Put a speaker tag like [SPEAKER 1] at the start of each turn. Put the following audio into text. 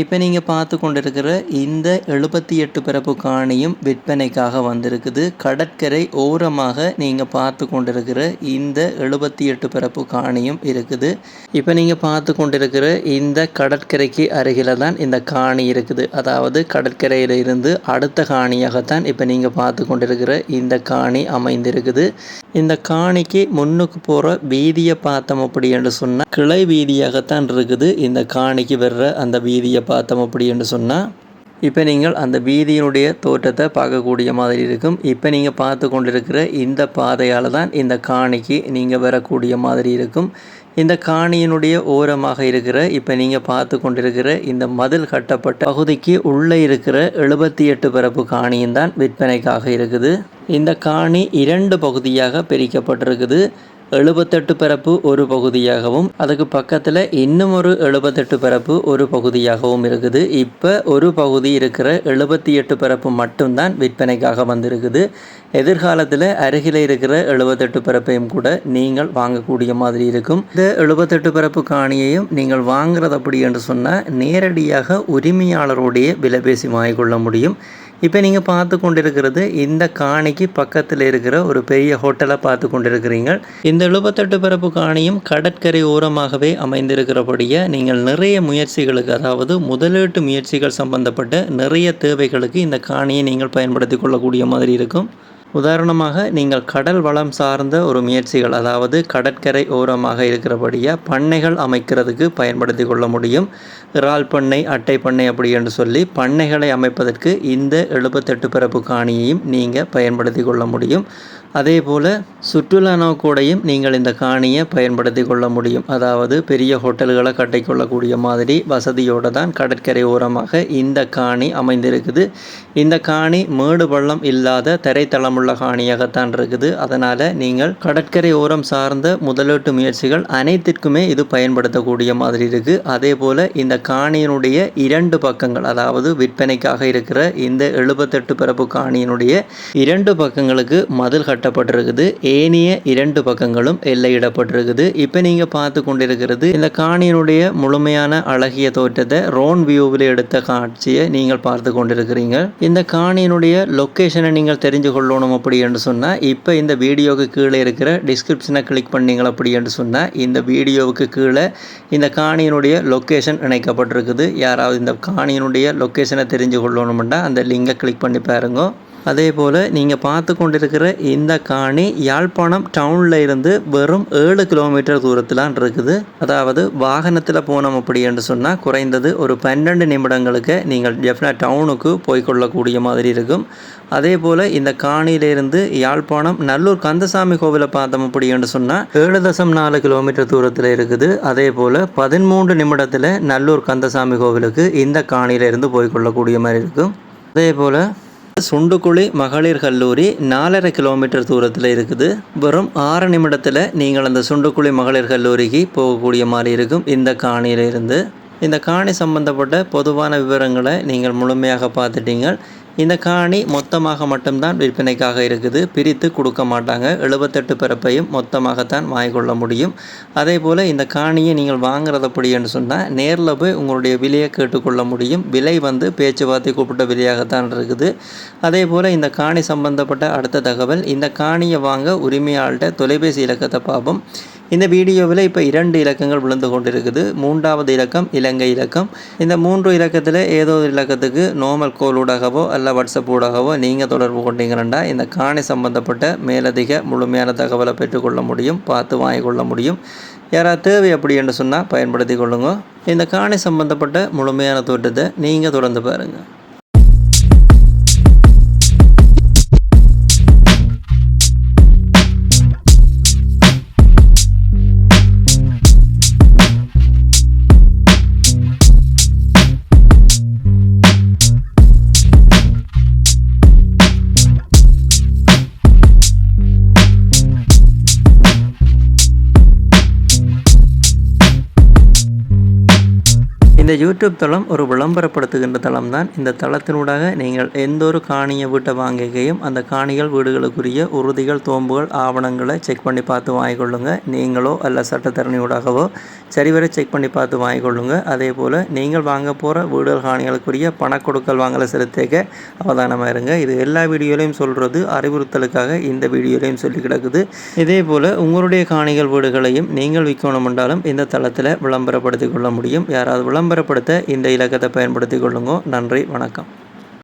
[SPEAKER 1] இப்போ நீங்கள் பார்த்து கொண்டிருக்கிற இந்த எழுபத்தி எட்டு பிறப்பு காணியும் விற்பனைக்காக வந்திருக்குது. கடற்கரை ஓரமாக நீங்கள் பார்த்து கொண்டிருக்கிற இந்த எழுபத்தி எட்டு பிறப்பு காணியும் இருக்குது. இப்போ நீங்கள் பார்த்து கொண்டிருக்கிற இந்த கடற்கரைக்கு அருகில் தான் இந்த காணி இருக்குது. அதாவது கடற்கரையில் இருந்து அடுத்த காணியாகத்தான் இப்போ நீங்கள் பார்த்து கொண்டிருக்கிற இந்த காணி அமைந்திருக்குது. இந்த காணிக்கு முன்னுக்கு போகிற வீதியை பார்த்தோம் அப்படி என்று சொன்னால் கிளை வீதியாகத்தான் இருக்குது. இந்த காணிக்கு வர்ற அந்த வீதியை பார்த்தோம் அப்படி என்று சொன்னால் இப்போ நீங்கள் அந்த வீதியினுடைய தோற்றத்தை பார்க்கக்கூடிய மாதிரி இருக்கும். இப்போ நீங்கள் பார்த்து கொண்டிருக்கிற இந்த பாதையால் தான் இந்த காணிக்கு நீங்கள் வரக்கூடிய மாதிரி இருக்கும். இந்த காணியினுடைய ஓரமாக இருக்கிற இப்போ நீங்கள் பார்த்து கொண்டிருக்கிற இந்த மதில் கட்டப்பட்ட பகுதிக்கு உள்ளே இருக்கிற எழுபத்தி எட்டு பிறப்பு காணியும் தான் விற்பனைக்காக இருக்குது. இந்த காணி இரண்டு பகுதியாக பிரிக்கப்பட்டிருக்குது. எழுபத்தெட்டு பரப்பு ஒரு பகுதியாகவும் அதுக்கு பக்கத்தில் இன்னும் ஒரு எழுபத்தெட்டு பரப்பு ஒரு பகுதியாகவும் இருக்குது. இப்போ ஒரு பகுதி இருக்கிற எழுபத்தி எட்டு பரப்பு மட்டும்தான் விற்பனைக்காக வந்திருக்குது. எதிர்காலத்தில் அருகில் இருக்கிற எழுபத்தெட்டு பரப்பையும் கூட நீங்கள் வாங்கக்கூடிய மாதிரி இருக்கும். இந்த எழுபத்தெட்டு பரப்பு காணியையும் நீங்கள் வாங்குறது அப்படி என்று சொன்னால் நேரடியாக உரிமையாளருடைய விலை பேசி வாங்கிக்கொள்ள முடியும். இப்போ நீங்கள் பார்த்து கொண்டிருக்கிறது இந்த காணிக்கு பக்கத்தில் இருக்கிற ஒரு பெரிய ஹோட்டலை பார்த்து கொண்டிருக்கிறீங்க. இந்த எழுபத்தெட்டு பிறப்பு காணியும் கடற்கரை ஓரமாகவே அமைந்திருக்கிறபடியே நீங்கள் நிறைய முயற்சிகளுக்கு அதாவது முதலீட்டு முயற்சிகள் சம்பந்தப்பட்ட நிறைய தேவைகளுக்கு இந்த காணியை நீங்கள் பயன்படுத்தி கொள்ளக்கூடிய மாதிரி இருக்கும். உதாரணமாக நீங்கள் கடல் வளம் சார்ந்த ஒரு முயற்சிகள் அதாவது கடற்கரை ஓரமாக இருக்கிறபடியாக பண்ணைகள் அமைக்கிறதுக்கு பயன்படுத்தி கொள்ள முடியும். இறால் பண்ணை அட்டை பண்ணை அப்படி என்று சொல்லி பண்ணைகளை அமைப்பதற்கு இந்த எழுபத்தெட்டு பிறப்பு காணியையும் நீங்கள் பயன்படுத்தி கொள்ள முடியும். அதே போல் சுற்றுலா நோக்கோடையும் நீங்கள் இந்த காணியை பயன்படுத்தி கொள்ள முடியும். அதாவது பெரிய ஹோட்டல்களை கட்டிக்கொள்ளக்கூடிய மாதிரி வசதியோடு தான் கடற்கரை ஓரமாக இந்த காணி அமைந்திருக்குது. இந்த காணி மேடு பள்ளம் இல்லாத தரைத்தளமுள்ள காணியாகத்தான் இருக்குது. அதனால் நீங்கள் கடற்கரை ஓரம் சார்ந்த முதலீட்டு முயற்சிகள் அனைத்திற்குமே இது பயன்படுத்தக்கூடிய மாதிரி இருக்குது அதே போல் இந்த காணியினுடைய இரண்டு பக்கங்கள் அதாவது விற்பனைக்காக இருக்கிற இந்த எழுபத்தெட்டு பிறப்பு காணியினுடைய இரண்டு பக்கங்களுக்கு மதில் கட்டப்பட்டிருக்குது. ஏனைய இரண்டு பக்கங்களும் எல்லையிடப்பட்டிருக்குது. இப்போ நீங்கள் பார்த்து கொண்டிருக்கிறது இந்த காணியினுடைய முழுமையான அழகிய தோற்றத்தை ரோன் வியூவில் எடுத்த காட்சியை நீங்கள் பார்த்து கொண்டிருக்கிறீங்க. இந்த காணியினுடைய லொக்கேஷனை நீங்கள் தெரிஞ்சு கொள்ளணும் அப்படி என்று சொன்னால் இப்போ இந்த வீடியோவுக்கு கீழே இருக்கிற டிஸ்கிரிப்ஷனை கிளிக் பண்ணிங்க அப்படி என்று சொன்னால் இந்த வீடியோவுக்கு கீழே இந்த காணியினுடைய லொக்கேஷன் இணைக்கப்பட்டிருக்குது. யாராவது இந்த காணியினுடைய லொக்கேஷனை தெரிஞ்சு கொள்ளணும்னா அந்த லிங்கை கிளிக் பண்ணி பாருங்க. அதே போல் நீங்கள் பார்த்து கொண்டிருக்கிற இந்த காணி யாழ்ப்பாணம் டவுனில் இருந்து வெறும் ஏழு கிலோமீட்டர் தூரத்திலான் இருக்குது. அதாவது வாகனத்தில் போனோம் அப்படி என்று சொன்னால் குறைந்தது ஒரு பன்னெண்டு நிமிடங்களுக்கு நீங்கள் டெஃபினா டவுனுக்கு போய்கொள்ளக்கூடிய மாதிரி இருக்கும். அதே போல் இந்த காணியிலிருந்து யாழ்ப்பாணம் நல்லூர் கந்தசாமி கோவிலை பார்த்தோம் அப்படி என்று சொன்னால் ஏழு தசம் நாலு கிலோமீட்டர் தூரத்தில் இருக்குது. அதே போல் பதிமூன்று நிமிடத்தில் நல்லூர் கந்தசாமி கோவிலுக்கு இந்த காணியிலிருந்து போய்கொள்ளக்கூடிய மாதிரி இருக்கும். அதே போல் சுண்டுக்குழி மகளிர் கல்லூரி நாலரை கிலோமீட்டர் தூரத்தில் இருக்குது. வெறும் ஆறு நிமிடத்தில் நீங்கள் அந்த சுண்டுக்குழி மகளிர் கல்லூரிக்கு போகக்கூடிய மாதிரி இருக்கும் இந்த காணியிலிருந்து. இந்த காணி சம்பந்தப்பட்ட பொதுவான விவரங்களை நீங்கள் முழுமையாக பார்த்துட்டீங்க இந்த காணி மொத்தமாக மட்டும்தான் விற்பனைக்காக இருக்குது. பிரித்து கொடுக்க மாட்டாங்க. எழுபத்தெட்டு பிறப்பையும் மொத்தமாகத்தான் வாங்கிக்கொள்ள முடியும். அதே போல் இந்த காணியை நீங்கள் வாங்குறது அப்படின்னு சொன்னால் நேரில் போய் உங்களுடைய விலையை கேட்டுக்கொள்ள முடியும். விலை வந்து பேச்சுவார்த்தை கூப்பிட்ட விலையாகத்தான் இருக்குது. அதே போல் இந்த காணி சம்பந்தப்பட்ட அடுத்த தகவல் இந்த காணியை வாங்க உரிமையாள்கிட்ட தொலைபேசி இலக்கத்தை பார்ப்போம். இந்த வீடியோவில் இப்போ இரண்டு இலக்கங்கள் விழுந்து கொண்டிருக்குது. மூன்றாவது இலக்கம் இலங்கை இலக்கம். இந்த மூன்று இலக்கத்தில் ஏதோ ஒரு இலக்கத்துக்கு நோமல் கோல் ஊடாகவோ அல்ல வாட்ஸ்அப் ஊடாகவோ நீங்கள் தொடர்பு கொண்டீங்கன்னா இந்த காணி சம்பந்தப்பட்ட மேலதிக முழுமையான தகவலை பெற்றுக்கொள்ள முடியும் பார்த்து வாங்கிக்கொள்ள முடியும். யாராவது தேவை அப்படி என்று சொன்னால் பயன்படுத்தி கொள்ளுங்க. இந்த காணி சம்பந்தப்பட்ட முழுமையான தோட்டத்தை நீங்கள் தொடர்ந்து பாருங்கள் இந்த யூடியூப் தளம் ஒரு விளம்பரப்படுத்துகின்ற தளம் தான் இந்த தளத்தினூடாக நீங்கள் எந்த ஒரு காணியை வீட்டை வாங்கிக்கையும் அந்த காணிகள் வீடுகளுக்குரிய உறுதிகள் தோம்புகள் ஆவணங்களை செக் பண்ணி பார்த்து வாங்கிக்கொள்ளுங்க. நீங்களோ அல்ல சட்டத்தரணியூடாகவோ சரிவர செக் பண்ணி பார்த்து வாங்கிக்கொள்ளுங்க. அதே போல் நீங்கள் வாங்க போகிற வீடுகள் காணிகளுக்குரிய பணக்கொடுக்கல் வாங்கலை செலுத்திக்க அவதானமாக இருங்க. இது எல்லா வீடியோலையும் சொல்கிறது அறிவுறுத்தலுக்காக இந்த வீடியோலையும் சொல்லி கிடக்குது. இதே போல் உங்களுடைய காணிகள் வீடுகளையும் நீங்கள் விற்கணும் என்றாலும் இந்த தளத்தில் விளம்பரப்படுத்திக் கொள்ள முடியும். யாராவது விளம்பரப்படுத்த இந்த இலக்கத்தை பயன்படுத்தி கொள்ளுங்க. நன்றி வணக்கம்.